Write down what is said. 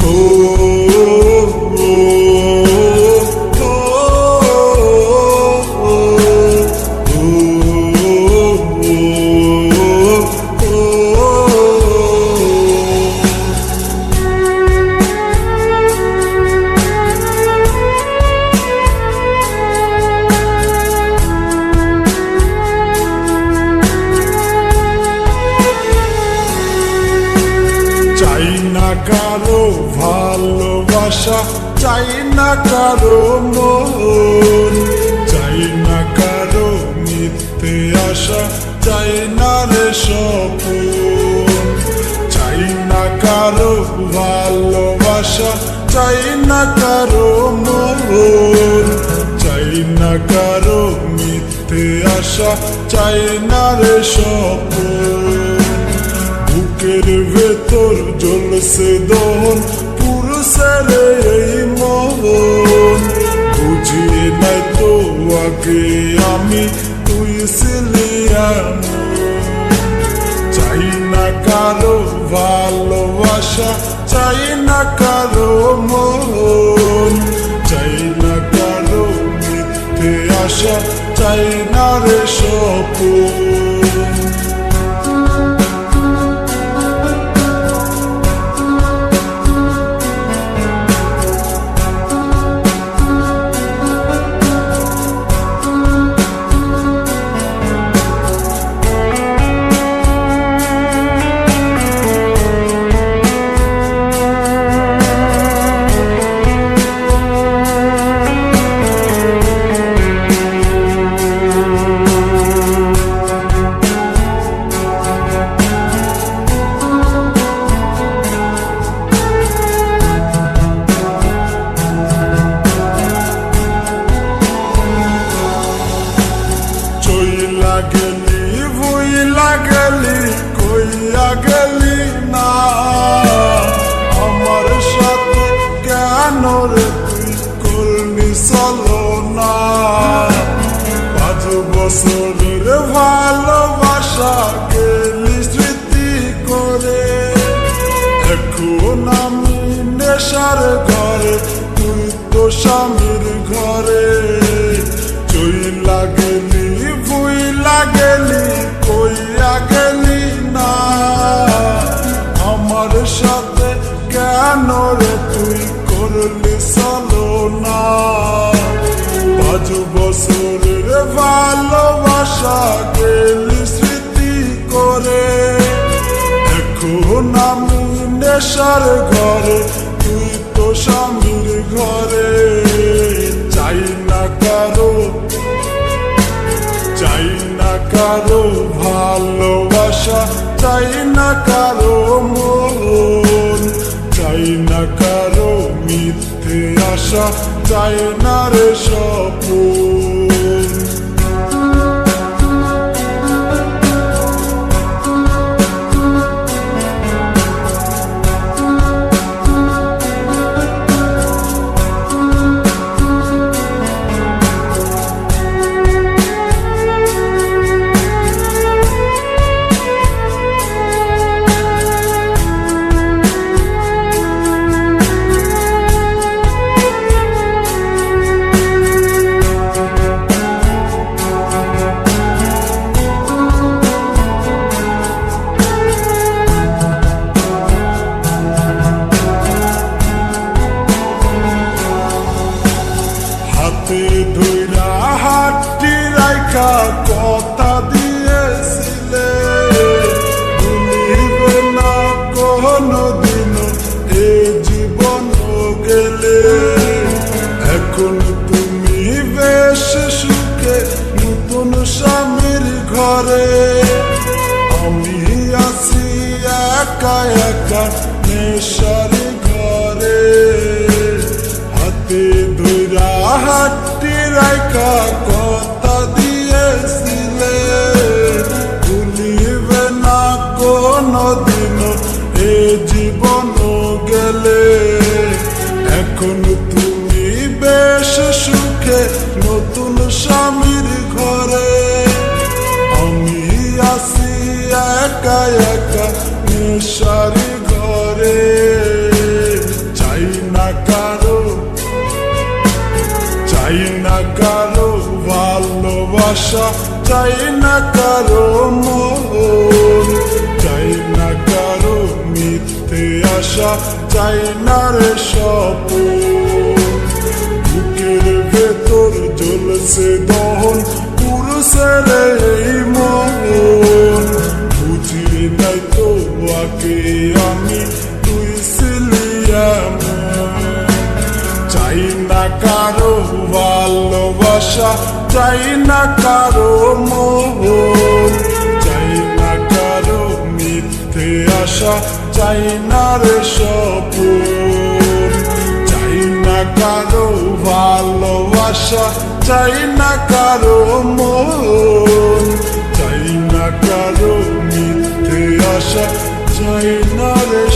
Oh. ভালোবাসা চাই না কারও মন, চাই না কারও মিথ্যে আশা, চাই না রে স্বপন। চাই না কারও ভালোবাসা, চাই না কারও মন, চাই না কারও মিথ্যে আশা, চাই না রে স্বপন। বুকের ভেতর জ্বলছে দহন পুরুষের এই মন। বুঝিয়ে নাই তো আগে আমি তুই ছিলি। চাই না কারও ভালোবাসা, চাই না রে সপন কেন রে তুই করলি চলো না পাঁচ বছরের ভালোবাসা গেলি স্মৃতি করে এখন আমি নেশার ঘরে তুই তো স্বামীর ঘরে চই লাগেলি ভুই লাগেলি করলি চলো না। ভালোবাসা করে। ঘরে, তুই তো স্বামীর ঘরে। চাই না কারও, চাই না কারও ভালোবাসা, চাই না কারও আশা এসে সুখে নতুন স্বামীর ঘরে। আমি আছি একা একা নেশার একা একা নিঃসারি ঘরে, চাই না কারও, চাই না কারও ভালোবাসা, চাই না কারও মন, চাই না কারও মিথ্যে আশা, চাই না রে স্বপ্ন। বুকের ভেতর জ্বলছে দহন, পুরুষের এই মন। আমি তুই ছিলি চাই না কারও ভালোবাসা, চাই না কারও মোহন চাই না কারও মিথ্যে আশা, চাই না রে স্বপন। চাই না কারও ভালোবাসা, চাই না কারও মন চাই না কারও মিথ্যে আশা চাই না রে